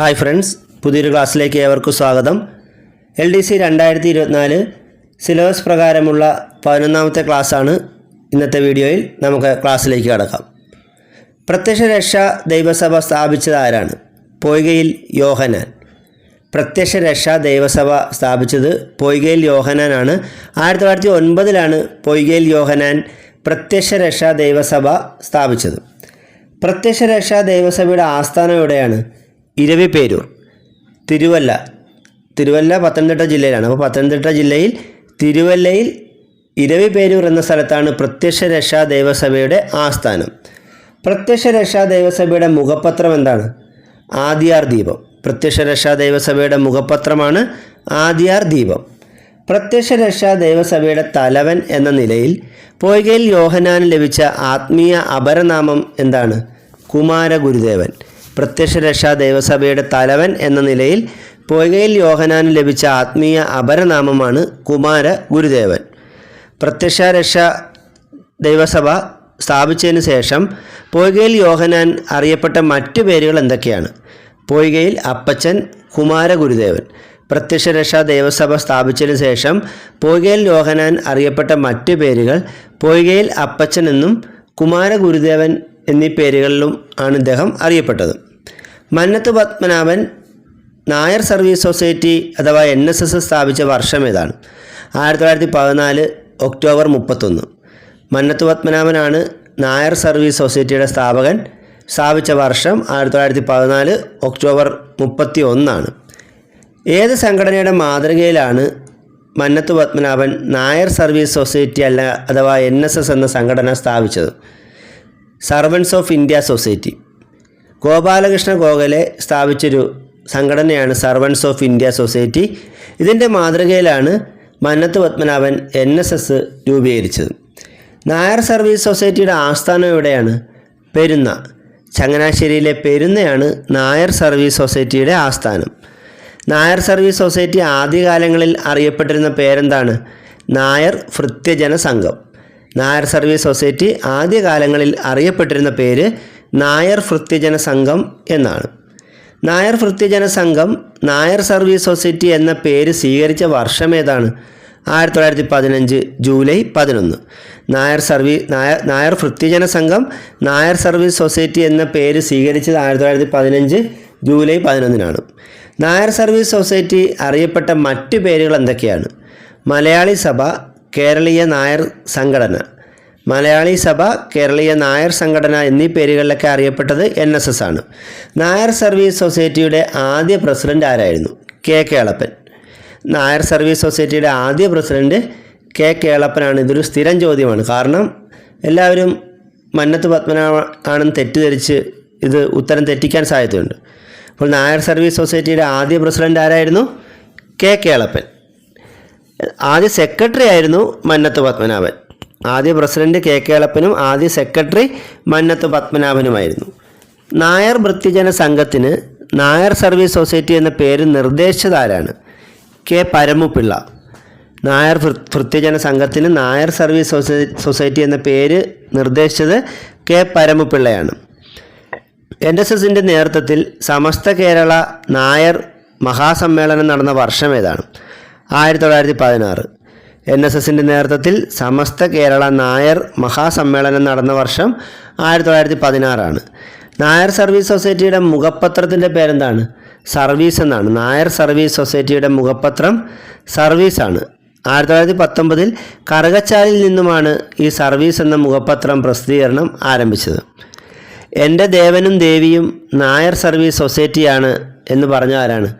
Hi friends പുതിയൊരു ക്ലാസ്സിലേക്ക് ഏവർക്കും സ്വാഗതം. എൽ ഡി സി രണ്ടായിരത്തി ഇരുപത്തിനാല് സിലബസ് പ്രകാരമുള്ള പതിനൊന്നാമത്തെ ക്ലാസ്സാണ് ഇന്നത്തെ വീഡിയോയിൽ നമുക്ക് ക്ലാസ്സിലേക്ക് കടക്കാം. പ്രത്യക്ഷ രക്ഷ ദൈവസഭ സ്ഥാപിച്ചത് ആരാണ്? പൊയ്കയിൽ യോഹനാൻ പ്രത്യക്ഷ രക്ഷ ദൈവസഭ സ്ഥാപിച്ചത് പൊയ്കയിൽ യോഹനാനാണ് ആയിരത്തി തൊള്ളായിരത്തി ഒൻപതിലാണ് പൊയ്കയിൽ യോഹനാൻ പ്രത്യക്ഷ രക്ഷ ദൈവസഭ സ്ഥാപിച്ചത്. പ്രത്യക്ഷ രക്ഷ ദൈവസഭയുടെ ആസ്ഥാനം എവിടെയാണ്? ഇരവിപേരൂർ. തിരുവല്ല. തിരുവല്ല പത്തനംതിട്ട ജില്ലയിലാണ്. അപ്പോൾ പത്തനംതിട്ട ജില്ലയിൽ തിരുവല്ലയിൽ ഇരവിപേരൂർ എന്ന സ്ഥലത്താണ് പ്രത്യക്ഷ രക്ഷാ ദേവസഭയുടെ ആസ്ഥാനം. പ്രത്യക്ഷ രക്ഷാ ദേവസഭയുടെ മുഖപത്രം എന്താണ്? ആദിയാർ ദീപം. പ്രത്യക്ഷ രക്ഷാ ദേവസഭയുടെ മുഖപത്രമാണ് ആദിയാർ ദീപം. പ്രത്യക്ഷ രക്ഷാ ദേവസഭയുടെ തലവൻ എന്ന നിലയിൽ പൊയ്കയിൽ യോഹനാൻ ലഭിച്ച ആത്മീയ അപരനാമം എന്താണ്? കുമാര ഗുരുദേവൻ പ്രത്യക്ഷ രക്ഷാ ദൈവസഭയുടെ തലവൻ എന്ന നിലയിൽ പൊയ്കയിൽ യോഹനാന് ലഭിച്ച ആത്മീയ അപരനാമമാണ് കുമാര ഗുരുദേവൻ. പ്രത്യക്ഷ രക്ഷ ദൈവസഭ സ്ഥാപിച്ചതിന് ശേഷം പൊയ്കയിൽ യോഹനാൻ അറിയപ്പെട്ട മറ്റു പേരുകൾ എന്തൊക്കെയാണ്? പൊയ്കയിൽ അപ്പച്ചൻ കുമാര ഗുരുദേവൻ. പ്രത്യക്ഷ ദേവസഭ ദൈവസഭ സ്ഥാപിച്ചതിന് ശേഷം പൊയ്കയിൽ യോഹനാൻ അറിയപ്പെട്ട മറ്റു പേരുകൾ പൊയ്കയിൽ അപ്പച്ചൻ എന്നും കുമാര ഗുരുദേവൻ എന്നീ പേരുകളിലും ആണ് ഇദ്ദേഹം അറിയപ്പെട്ടത്. മന്നത്ത് പത്മനാഭൻ നായർ സർവീസ് സൊസൈറ്റി അഥവാ എൻ എസ് എസ് സ്ഥാപിച്ച വർഷം ഏതാണ്? ആയിരത്തി തൊള്ളായിരത്തി പതിനാല് ഒക്ടോബർ മുപ്പത്തൊന്ന്. മന്നത്ത് പത്മനാഭനാണ് നായർ സർവീസ് സൊസൈറ്റിയുടെ സ്ഥാപകൻ. സ്ഥാപിച്ച വർഷം ആയിരത്തി തൊള്ളായിരത്തി പതിനാല് ഒക്ടോബർ മുപ്പത്തി ഒന്നാണ് ഏത് സംഘടനയുടെ മാതൃകയിലാണ് മന്നത്ത് പത്മനാഭൻ നായർ സർവീസ് സൊസൈറ്റി അല്ല അഥവാ എൻ എന്ന സംഘടന സ്ഥാപിച്ചത്? Servants of India society. Gopalakrishna Gokhale സ്ഥാപിച്ചൊരു സംഘടനയാണ് സർവൻസ് ഓഫ് ഇന്ത്യ സൊസൈറ്റി ഇതിന്റെ മാതൃകയിലാണ് Mannathu Padmanabhan N S S രൂപീകരിച്ചത്. നായർ സർവീസ് സൊസൈറ്റിയുടെ ആസ്ഥാനം എവിടെയാണ്? പെരുന്ന. ചങ്ങനാശ്ശേരിയിലെ പെരുന്നയാണ് നായർ സർവീസ് സൊസൈറ്റിയുടെ ആസ്ഥാനം. നായർ സർവീസ് സൊസൈറ്റി ആദ്യകാലങ്ങളിൽ അറിയപ്പെട്ടിരുന്ന പേരെന്താണ്? നായർ ഭൃത്യജന സംഘം നായർ സർവീസ് സൊസൈറ്റി ആദ്യകാലങ്ങളിൽ അറിയപ്പെട്ടിരുന്ന പേര് നായർ ഭൃത്യജന സംഘം എന്നാണ്. നായർ ഭൃത്യജന സംഘം നായർ സർവീസ് സൊസൈറ്റി എന്ന പേര് സ്വീകരിച്ച വർഷം ഏതാണ്? ആയിരത്തി തൊള്ളായിരത്തി പതിനഞ്ച് ജൂലൈ പതിനൊന്ന്. നായർ സർവീ നായർ നായർ ഭൃത്യജന സംഘം നായർ സർവീസ് സൊസൈറ്റി എന്ന പേര് സ്വീകരിച്ചത് ആയിരത്തി തൊള്ളായിരത്തി പതിനഞ്ച് ജൂലൈ പതിനൊന്നിനാണ്. നായർ സർവീസ് സൊസൈറ്റി അറിയപ്പെട്ട മറ്റു പേരുകൾ എന്തൊക്കെയാണ്? മലയാളി സഭ കേരളീയ നായർ സംഘടന മലയാളി സഭ കേരളീയ നായർ സംഘടന എന്നീ പേരുകളിലൊക്കെ അറിയപ്പെട്ടത് എൻ എസ് എസ് ആണ്. നായർ സർവീസ് സൊസൈറ്റിയുടെ ആദ്യ പ്രസിഡന്റ് ആരായിരുന്നു? കെ കേളപ്പൻ. നായർ സർവീസ് സൊസൈറ്റിയുടെ ആദ്യ പ്രസിഡന്റ് കെ കേളപ്പനാണ്. ഇതൊരു സ്ഥിരം ചോദ്യമാണ്. കാരണം എല്ലാവരും മന്നത്ത് പത്മനാഭ ആണെന്ന് തെറ്റിദ്ധരിച്ച് ഇത് ഉത്തരം തെറ്റിക്കാൻ സാധ്യതയുണ്ട്. അപ്പോൾ നായർ സർവീസ് സൊസൈറ്റിയുടെ ആദ്യ പ്രസിഡന്റ് ആരായിരുന്നു? കെ കേളപ്പൻ. ആദ്യ സെക്രട്ടറി ആയിരുന്നു മന്നത്ത് പത്മനാഭൻ. ആദ്യ പ്രസിഡന്റ് കെ കെ കേളപ്പനും ആദ്യ സെക്രട്ടറി മന്നത്ത് പത്മനാഭനുമായിരുന്നു. നായർ വൃത്തിജന സംഘത്തിന് നായർ സർവീസ് സൊസൈറ്റി എന്ന പേര് നിർദ്ദേശിച്ചതാരാണ്? കെ പരമുപിള്ള. നായർ വൃത്തിജന സംഘത്തിന് നായർ സർവീസ് സൊസൈ- സൊസൈറ്റി എന്ന പേര് നിർദ്ദേശിച്ചത് കെ പരമുപിള്ളയാണ്. എൻ എസ് എസിന്റെ നേതൃത്വത്തിൽ സമസ്ത കേരള നായർ മഹാസമ്മേളനം നടന്ന വർഷം ഏതാണ്? ആയിരത്തി തൊള്ളായിരത്തി പതിനാറ്. എൻ എസ് എസിന്റെ നേതൃത്വത്തിൽ സമസ്ത കേരള നായർ മഹാസമ്മേളനം നടന്ന വർഷം ആയിരത്തി തൊള്ളായിരത്തി പതിനാറാണ് നായർ സർവീസ് സൊസൈറ്റിയുടെ മുഖപത്രത്തിന്റെ പേരെന്താണ്? സർവീസ് എന്നാണ്. നായർ സർവീസ് സൊസൈറ്റിയുടെ മുഖപത്രം സർവീസാണ്. ആയിരത്തി തൊള്ളായിരത്തി പത്തൊമ്പതിൽ കറുകച്ചാലിൽ നിന്നുമാണ് ഈ സർവീസ് എന്ന മുഖപത്രം പ്രസിദ്ധീകരണം ആരംഭിച്ചത്. എന്റെ ദേവനും ദേവിയും നായർ സർവീസ് സൊസൈറ്റിയാണ് എന്ന് പറഞ്ഞ ആരാണ്?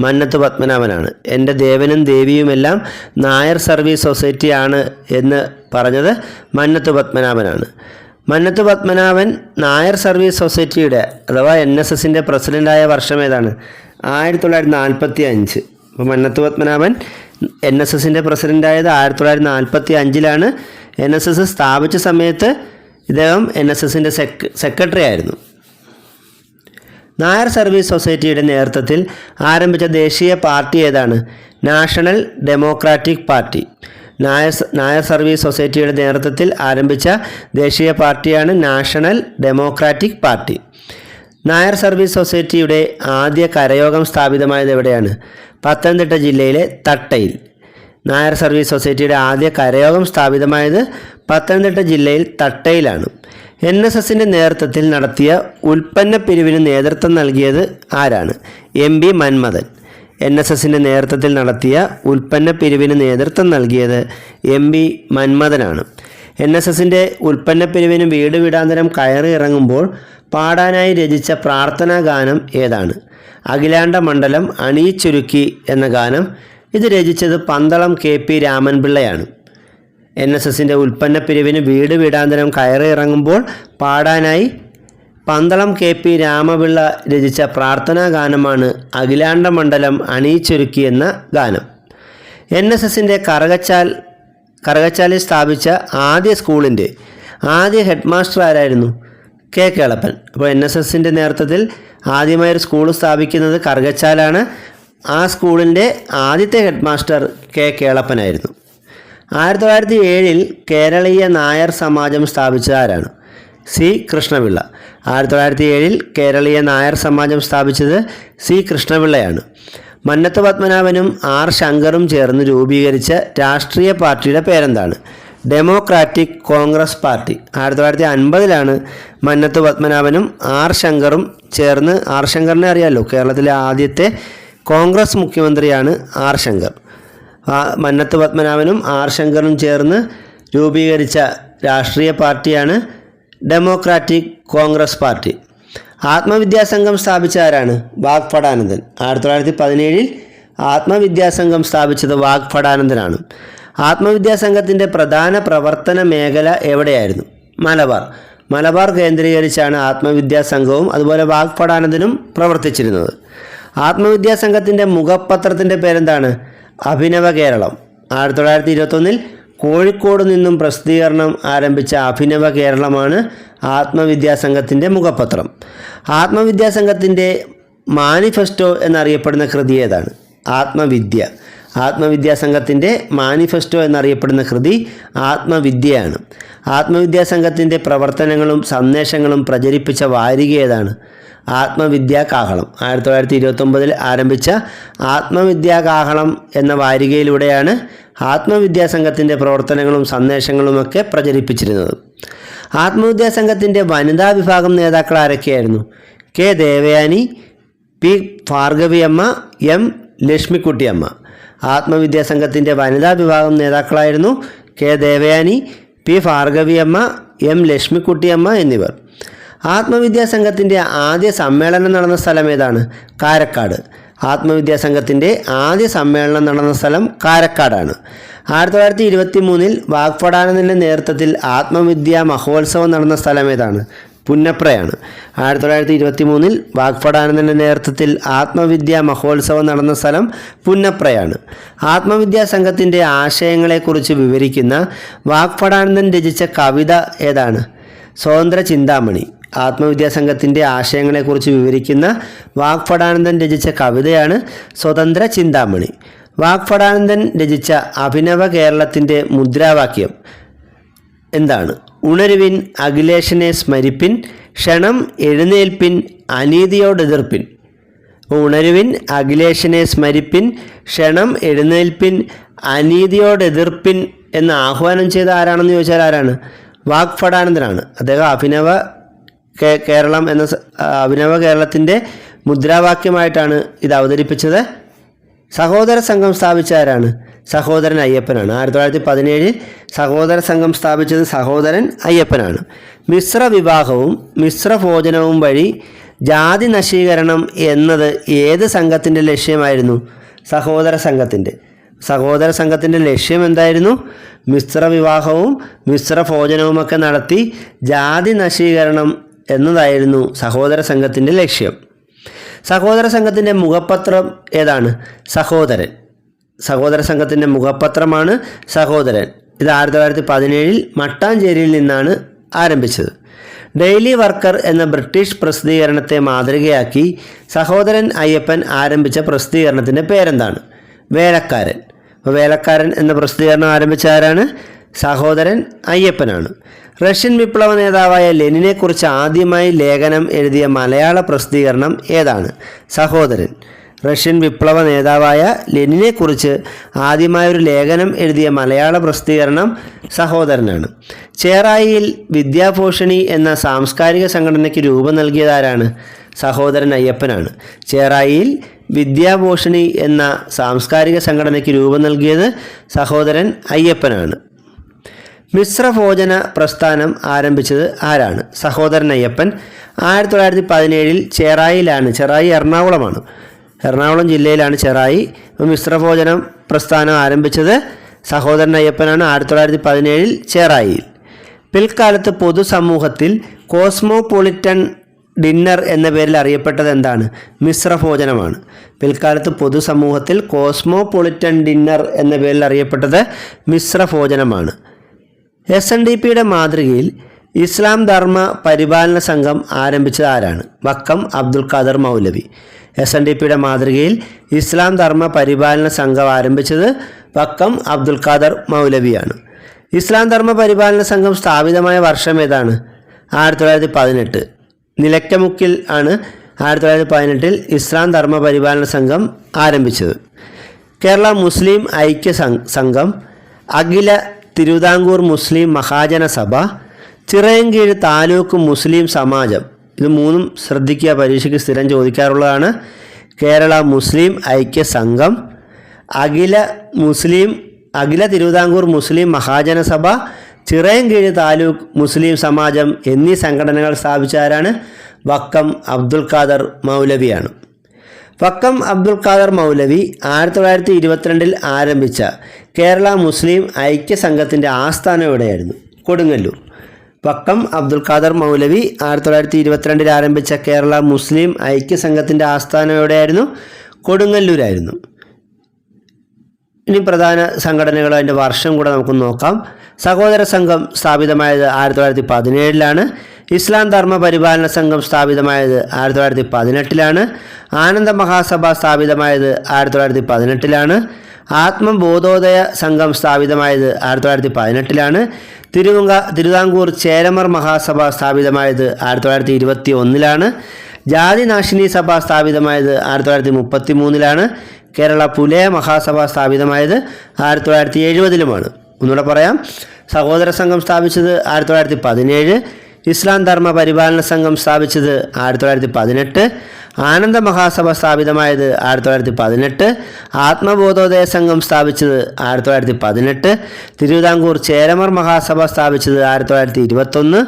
മന്നത്ത് പത്മനാഭനാണ്. എന്റെ ദേവനും ദേവിയുമെല്ലാം നായർ സർവീസ് സൊസൈറ്റിയാണ് എന്ന് പറഞ്ഞത് മന്നത്ത് പത്മനാഭനാണ്. മന്നത്ത് പത്മനാഭൻ നായർ സർവീസ് സൊസൈറ്റിയുടെ അഥവാ എൻ എസ് എസിന്റെ പ്രസിഡന്റായ വർഷം ഏതാണ്? ആയിരത്തി തൊള്ളായിരത്തി നാൽപ്പത്തി അഞ്ച് അപ്പോൾ മന്നത്ത് പത്മനാഭൻ എൻ എസ് എസിന്റെ പ്രസിഡന്റായത് ആയിരത്തി തൊള്ളായിരത്തി നാൽപ്പത്തി അഞ്ചിലാണ് എൻ എസ് എസ് സ്ഥാപിച്ച സമയത്ത് ഇദ്ദേഹം എൻ എസ് എസിന്റെ സെക് സെക്രട്ടറി ആയിരുന്നു. നായർ സർവീസ് സൊസൈറ്റിയുടെ നേതൃത്വത്തിൽ ആരംഭിച്ച ദേശീയ പാർട്ടി ഏതാണ്? National democratic party. Nair Nair service സൊസൈറ്റിയുടെ നേതൃത്വത്തിൽ ആരംഭിച്ച ദേശീയ പാർട്ടിയാണ് national democratic party. Nair service സൊസൈറ്റിയുടെ ആദ്യ കരയോഗം സ്ഥാപിതമായത് എവിടെയാണ്? പത്തനംതിട്ട ജില്ലയിലെ തട്ടയിൽ. നായർ സർവീസ് സൊസൈറ്റിയുടെ ആദ്യ കരയോഗം സ്ഥാപിതമായത് പത്തനംതിട്ട ജില്ലയിൽ തട്ടയിലാണ്. എൻ എസ് എസിന്റെ നേതൃത്വത്തിൽ നടത്തിയ ഉൽപ്പന്ന പിരിവിന് നേതൃത്വം നൽകിയത് ആരാണ്? M B Manmathan. N S എസിന്റെ നേതൃത്വത്തിൽ നടത്തിയ ഉൽപ്പന്ന പിരിവിന് നേതൃത്വം നൽകിയത് എം ബി മന്മഥനാണ്. എൻ എസ് എസിന്റെ ഉൽപ്പന്ന പിരിവിന് വീട് വീടാന്തരം കയറി ഇറങ്ങുമ്പോൾ പാടാനായി രചിച്ച പ്രാർത്ഥനാ ഗാനം ഏതാണ്? അഖിലാണ്ട മണ്ഡലം അണിയിച്ചുരുക്കി എന്ന ഗാനം. ഇത് രചിച്ചത് പന്തളം കെ പി രാമൻപിള്ളയാണ്. എൻ എസ് എസിന്റെ ഉൽപ്പന്ന പിരിവിന് വീട് വീടാന്തരം കയറി ഇറങ്ങുമ്പോൾ പാടാനായി പന്തളം കെ പി രാമപിള്ള രചിച്ച പ്രാർത്ഥനാ ഗാനമാണ് അഖിലാണ്ട മണ്ഡലം അണിയിച്ചൊരുക്കി എന്ന ഗാനം. എൻ എസ് എസിന്റെ കറകച്ചാൽ കറകച്ചാലിൽ സ്ഥാപിച്ച ആദ്യ സ്കൂളിന്റെ ആദ്യ ഹെഡ് മാസ്റ്റർ ആരായിരുന്നു? കെ കേളപ്പൻ. അപ്പോൾ എൻ എസ് എസിന്റെ നേതൃത്വത്തിൽ ആദ്യമായൊരു സ്കൂൾ സ്ഥാപിക്കുന്നത് കറുകച്ചാലാണ്. ആ സ്കൂളിന്റെ ആദ്യത്തെ ഹെഡ് മാസ്റ്റർ കെ കേളപ്പനായിരുന്നു. ആയിരത്തി തൊള്ളായിരത്തി ഏഴിൽ കേരളീയ നായർ സമാജം സ്ഥാപിച്ച ആരാണ്? സി. കൃഷ്ണപിള്ള. ആയിരത്തി തൊള്ളായിരത്തി ഏഴിൽ കേരളീയ നായർ സമാജം സ്ഥാപിച്ചത് സി. കൃഷ്ണപിള്ളയാണ്. മന്നത്ത് പത്മനാഭനും ആർ. ശങ്കറും ചേർന്ന് രൂപീകരിച്ച രാഷ്ട്രീയ പാർട്ടിയുടെ പേരെന്താണ്? Democratic Congress party. ആയിരത്തി തൊള്ളായിരത്തി അൻപതിലാണ് മന്നത്ത് പത്മനാഭനും ആർ. ശങ്കറും ചേർന്ന് ആർ. ശങ്കറിനെ അറിയാമല്ലോ കേരളത്തിലെ ആദ്യത്തെ കോൺഗ്രസ് മുഖ്യമന്ത്രിയാണ് ആർ. ശങ്കർ. മന്നത്ത് പത്മനാഭനും ആർ ശങ്കറും ചേർന്ന് രൂപീകരിച്ച രാഷ്ട്രീയ പാർട്ടിയാണ് ഡെമോക്രാറ്റിക് കോൺഗ്രസ് പാർട്ടി. ആത്മവിദ്യാസംഘം സ്ഥാപിച്ച ആരാണ്? വാഗ് ഫടാനന്ദൻ ആയിരത്തി തൊള്ളായിരത്തി പതിനേഴിൽ ആത്മവിദ്യാസംഘം സ്ഥാപിച്ചത് വാഗ് ഫടാനന്ദനാണ് ആത്മവിദ്യാസംഘത്തിന്റെ പ്രധാന പ്രവർത്തന മേഖല എവിടെയായിരുന്നു? മലബാർ. മലബാർ കേന്ദ്രീകരിച്ചാണ് ആത്മവിദ്യാസംഘവും അതുപോലെ വാഗ് ഫടാനന്ദനും പ്രവർത്തിച്ചിരുന്നത്. ആത്മവിദ്യാസംഘത്തിന്റെ മുഖപത്രത്തിന്റെ പേരെന്താണ്? അഭിനവ കേരളം. ആയിരത്തി തൊള്ളായിരത്തി ഇരുപത്തൊന്നിൽ കോഴിക്കോട് നിന്നും പ്രസിദ്ധീകരണം ആരംഭിച്ച അഭിനവ കേരളമാണ് ആത്മവിദ്യാസംഘത്തിന്റെ മുഖപത്രം. ആത്മവിദ്യാസംഘത്തിന്റെ മാനിഫെസ്റ്റോ എന്നറിയപ്പെടുന്ന കൃതി ഏതാണ്? ആത്മവിദ്യ. ആത്മവിദ്യാസംഘത്തിന്റെ മാനിഫെസ്റ്റോ എന്നറിയപ്പെടുന്ന കൃതി ആത്മവിദ്യയാണ്. ആത്മവിദ്യാസംഘത്തിന്റെ പ്രവർത്തനങ്ങളും സന്ദേശങ്ങളും പ്രചരിപ്പിച്ച വാരിക ഏതാണ്? ആത്മവിദ്യാ കാഹളം ആയിരത്തി തൊള്ളായിരത്തി ഇരുപത്തൊമ്പതിൽ ആരംഭിച്ച ആത്മവിദ്യാ കാഹളം എന്ന വാരികയിലൂടെയാണ് ആത്മവിദ്യാസംഘത്തിന്റെ പ്രവർത്തനങ്ങളും സന്ദേശങ്ങളുമൊക്കെ പ്രചരിപ്പിച്ചിരുന്നത്. ആത്മവിദ്യാസംഘത്തിന്റെ വനിതാ വിഭാഗം നേതാക്കൾ ആരൊക്കെയായിരുന്നു? K. Devayani P. Bhargaviyamma M. Lakshmikuttiyamma. ആത്മവിദ്യാസംഘത്തിന്റെ വനിതാ വിഭാഗം നേതാക്കളായിരുന്നു K. Devayani P. Bhargaviyamma M. Lakshmikuttiyamma എന്നിവർ. ആത്മവിദ്യാസംഘത്തിന്റെ ആദ്യ സമ്മേളനം നടന്ന സ്ഥലം ഏതാണ്? കാരക്കാട്. ആത്മവിദ്യാസംഘത്തിന്റെ ആദ്യ സമ്മേളനം നടന്ന സ്ഥലം കാരക്കാടാണ്. ആയിരത്തി തൊള്ളായിരത്തി ഇരുപത്തി മൂന്നിൽ വാഗ്ഫടാനന്ദന്റെ നേതൃത്വത്തിൽ ആത്മവിദ്യാ മഹോത്സവം നടന്ന സ്ഥലം ഏതാണ്? പുന്നപ്രയാണ്. ആയിരത്തി തൊള്ളായിരത്തി ഇരുപത്തി മൂന്നിൽ വാഗ്ഫടാനന്ദന്റെ നേതൃത്വത്തിൽ ആത്മവിദ്യാ മഹോത്സവം നടന്ന സ്ഥലം പുന്നപ്രയാണ്. ആത്മവിദ്യാ സംഘത്തിന്റെ ആശയങ്ങളെക്കുറിച്ച് വിവരിക്കുന്ന വാഗ്ഫടാനന്ദൻ രചിച്ച കവിത ഏതാണ്? സ്വതന്ത്ര ചിന്താമണി. ആത്മവിദ്യാസംഘത്തിന്റെ ആശയങ്ങളെക്കുറിച്ച് വിവരിക്കുന്ന വാഗ്ഫടാനന്ദൻ രചിച്ച കവിതയാണ് സ്വതന്ത്ര ചിന്താമണി. വാഗ്ഫടാനന്ദൻ രചിച്ച അഭിനവ കേരളത്തിന്റെ മുദ്രാവാക്യം എന്താണ്? ഉണരുവിൻ അഖിലേഷനെ സ്മരിപ്പിൻ ക്ഷണം എഴുന്നേൽപ്പിൻ അനീതിയോടെതിർപ്പിൻ ഉണരുവിൻ അഖിലേഷനെ സ്മരിപ്പിൻ ക്ഷണം എഴുന്നേൽപ്പിൻ അനീതിയോടെതിർപ്പിൻ എന്ന് ആഹ്വാനം ചെയ്ത ആരാണെന്ന് ചോദിച്ചാൽ ആരാണ്? വാഗ്ഫടാനന്ദനാണ്. അദ്ദേഹം അഭിനവ കേരളം എന്ന അഭിനവ കേരളത്തിന്റെ മുദ്രാവാക്യമായിട്ടാണ് ഇത് അവതരിപ്പിച്ചത്. സഹോദര സംഘം സ്ഥാപിച്ച ആരാണ് സഹോദരൻ അയ്യപ്പനാണ്. ആയിരത്തി തൊള്ളായിരത്തി പതിനേഴിൽ സഹോദര സംഘം സ്ഥാപിച്ചത് സഹോദരൻ അയ്യപ്പനാണ്. മിശ്ര വിവാഹവും മിശ്ര ഭോജനവും വഴി ജാതി നശീകരണം എന്നത് ഏത് സംഘത്തിന്റെ ലക്ഷ്യമായിരുന്നു? സഹോദര സംഘത്തിന്റെ സഹോദര സംഘത്തിന്റെ ലക്ഷ്യം എന്തായിരുന്നു? മിശ്ര വിവാഹവും മിശ്ര ഭോജനവുമൊക്കെ നടത്തി ജാതി നശീകരണം എന്നതായിരുന്നു സഹോദര സംഘത്തിന്റെ ലക്ഷ്യം. സഹോദര സംഘത്തിന്റെ മുഖപത്രം ഏതാണ്? സഹോദരൻ. സഹോദര സംഘത്തിന്റെ മുഖപത്രമാണ് സഹോദരൻ. ഇത് ആയിരത്തി തൊള്ളായിരത്തി പതിനേഴിൽ മട്ടാഞ്ചേരിയിൽ നിന്നാണ് ആരംഭിച്ചത്. ഡെയിലി വർക്കർ എന്ന ബ്രിട്ടീഷ് പ്രസിദ്ധീകരണത്തെ മാതൃകയാക്കി സഹോദരൻ അയ്യപ്പൻ ആരംഭിച്ച പ്രസിദ്ധീകരണത്തിന്റെ പേരെന്താണ്? വേലക്കാരൻ. അപ്പോൾ വേലക്കാരൻ എന്ന പ്രസിദ്ധീകരണം ആരംഭിച്ച ആരാണ്? സഹോദരൻ അയ്യപ്പനാണ്. റഷ്യൻ വിപ്ലവ നേതാവായ ലെനിനെക്കുറിച്ച് ആദ്യമായി ലേഖനം എഴുതിയ മലയാള പ്രസിദ്ധീകരണം ഏതാണ്? സഹോദരൻ റഷ്യൻ വിപ്ലവ നേതാവായ ലെനിനെക്കുറിച്ച് ആദ്യമായൊരു ലേഖനം എഴുതിയ മലയാള പ്രസിദ്ധീകരണം സഹോദരനാണ്. ചേറായിയിൽ വിദ്യാഭൂഷണി എന്ന സാംസ്കാരിക സംഘടനയ്ക്ക് രൂപം നൽകിയതാരാണ് സഹോദരൻ അയ്യപ്പനാണ്. ചേറായിയിൽ വിദ്യാഭൂഷണി എന്ന സാംസ്കാരിക സംഘടനയ്ക്ക് രൂപം നൽകിയത് സഹോദരൻ അയ്യപ്പനാണ്. മിശ്രഭോജന പ്രസ്ഥാനം ആരംഭിച്ചത് ആരാണ്? സഹോദരൻ അയ്യപ്പൻ. ആയിരത്തി തൊള്ളായിരത്തി പതിനേഴിൽ ചെറായിലാണ് ചെറായി എറണാകുളമാണ്. എറണാകുളം ജില്ലയിലാണ് ചെറായി. മിശ്രഭോജനം പ്രസ്ഥാനം ആരംഭിച്ചത് സഹോദരൻ അയ്യപ്പനാണ് ആയിരത്തി തൊള്ളായിരത്തി പതിനേഴിൽ ചെറായിയിൽ. പിൽക്കാലത്ത് പൊതുസമൂഹത്തിൽ കോസ്മോപൊളിറ്റൻ ഡിന്നർ എന്ന പേരിൽ അറിയപ്പെട്ടത് എന്താണ്? മിശ്രഭോജനമാണ്. പിൽക്കാലത്ത് പൊതുസമൂഹത്തിൽ കോസ്മോപൊളിറ്റൻ ഡിന്നർ എന്ന പേരിൽ അറിയപ്പെട്ടത് മിശ്രഭോജനമാണ്. എസ് എൻ ഡി പിയുടെ മാതൃകയിൽ ഇസ്ലാം ധർമ്മ പരിപാലന സംഘം ആരംഭിച്ചത് ആരാണ്? Vakkom Abdul Khader Moulavi. S N D പിയുടെ മാതൃകയിൽ ഇസ്ലാം ധർമ്മ പരിപാലന സംഘം ആരംഭിച്ചത് വക്കം അബ്ദുൽ ഖാദർ മൗലവിയാണ്. ഇസ്ലാം ധർമ്മ പരിപാലന സംഘം സ്ഥാപിതമായ വർഷം ഏതാണ്? ആയിരത്തി തൊള്ളായിരത്തി പതിനെട്ട്. നിലയ്ക്കമുക്കിൽ ആണ് ആയിരത്തി തൊള്ളായിരത്തി പതിനെട്ടിൽ ഇസ്ലാം ധർമ്മ പരിപാലന സംഘം ആരംഭിച്ചത്. കേരള മുസ്ലിം ഐക്യ സംഘം അഖില തിരുവിതാംകൂർ മുസ്ലിം മഹാജന സഭ ചിറയൻകീഴ് താലൂക്ക് മുസ്ലിം സമാജം. ഇത് മൂന്നും ശ്രദ്ധിക്കുക പരീക്ഷയ്ക്ക് സ്ഥിരം ചോദിക്കാറുള്ളതാണ്. കേരള മുസ്ലിം ഐക്യ സംഘം അഖില മുസ്ലിം അഖില തിരുവിതാംകൂർ മുസ്ലിം മഹാജന സഭ ചിറയൻകീഴ് താലൂക്ക് മുസ്ലിം സമാജം എന്നീ സംഘടനകൾ സ്ഥാപിച്ച ആരാണ്? വക്കം അബ്ദുൽ ഖാദർ മൗലവിയാണ്. വക്കം അബ്ദുൽ ഖാദർ മൗലവി ആയിരത്തി തൊള്ളായിരത്തി ഇരുപത്തിരണ്ടിൽ ആരംഭിച്ച കേരള മുസ്ലിം ഐക്യ സംഘത്തിന്റെ ആസ്ഥാനം എവിടെയായിരുന്നു? കൊടുങ്ങല്ലൂർ. പക്കം അബ്ദുൽ ഖാദർ മൗലവി ആയിരത്തി തൊള്ളായിരത്തി ഇരുപത്തിരണ്ടിൽ ആരംഭിച്ച കേരള മുസ്ലിം ഐക്യ സംഘത്തിന്റെ ആസ്ഥാനം എവിടെയായിരുന്നു? കൊടുങ്ങല്ലൂരായിരുന്നു. ഇനി പ്രധാന സംഘടനകൾ അതിന്റെ വർഷം കൂടെ നമുക്ക് നോക്കാം. സഹോദര സംഘം സ്ഥാപിതമായത് ആയിരത്തി തൊള്ളായിരത്തി പതിനേഴിലാണ് ഇസ്ലാം ധർമ്മ പരിപാലന സംഘം സ്ഥാപിതമായത് ആയിരത്തി തൊള്ളായിരത്തി പതിനെട്ടിലാണ് ആനന്ദ മഹാസഭ സ്ഥാപിതമായത് ആയിരത്തി തൊള്ളായിരത്തി പതിനെട്ടിലാണ് ആത്മബോധോദയ സംഘം സ്ഥാപിതമായത് ആയിരത്തി തൊള്ളായിരത്തി പതിനെട്ടിലാണ് തിരുവങ്ക തിരുവിതാംകൂർ ചേരമർ മഹാസഭ സ്ഥാപിതമായത് ആയിരത്തി തൊള്ളായിരത്തി ഇരുപത്തി ഒന്നിലാണ് ജാതിനാശിനി സഭ സ്ഥാപിതമായത് ആയിരത്തി തൊള്ളായിരത്തി മുപ്പത്തി മൂന്നിലാണ് കേരള പുലയ മഹാസഭ സ്ഥാപിതമായത് ആയിരത്തി തൊള്ളായിരത്തി എഴുപതിലുമാണ് ഒന്നുകൂടെ പറയാം. സഹോദര സംഘം സ്ഥാപിച്ചത് ആയിരത്തി തൊള്ളായിരത്തി പതിനേഴ് ഇസ്ലാം ധർമ്മ പരിപാലന സംഘം സ്ഥാപിച്ചത് ആയിരത്തി തൊള്ളായിരത്തി പതിനെട്ട് ആനന്ദ മഹാസഭ സ്ഥാപിതമായത് ആയിരത്തി തൊള്ളായിരത്തി പതിനെട്ട് ആത്മബോധോദയ സംഘം സ്ഥാപിച്ചത് ആയിരത്തി തൊള്ളായിരത്തി പതിനെട്ട് തിരുവിതാംകൂർ ചേരമർ മഹാസഭ സ്ഥാപിച്ചത് ആയിരത്തി തൊള്ളായിരത്തി ഇരുപത്തൊന്ന്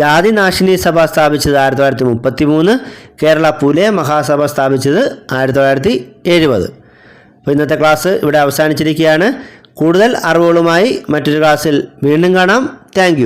ജാതിനാശിനി സഭ സ്ഥാപിച്ചത് ആയിരത്തി തൊള്ളായിരത്തി മുപ്പത്തി മൂന്ന് കേരള പുലേ മഹാസഭ സ്ഥാപിച്ചത് ആയിരത്തി തൊള്ളായിരത്തി എഴുപത് അപ്പോൾ ഇന്നത്തെ ക്ലാസ് ഇവിടെ അവസാനിച്ചിരിക്കുകയാണ്. കൂടുതൽ അറിവുകളുമായി മറ്റൊരു ക്ലാസ്സിൽ വീണ്ടും കാണാം. താങ്ക്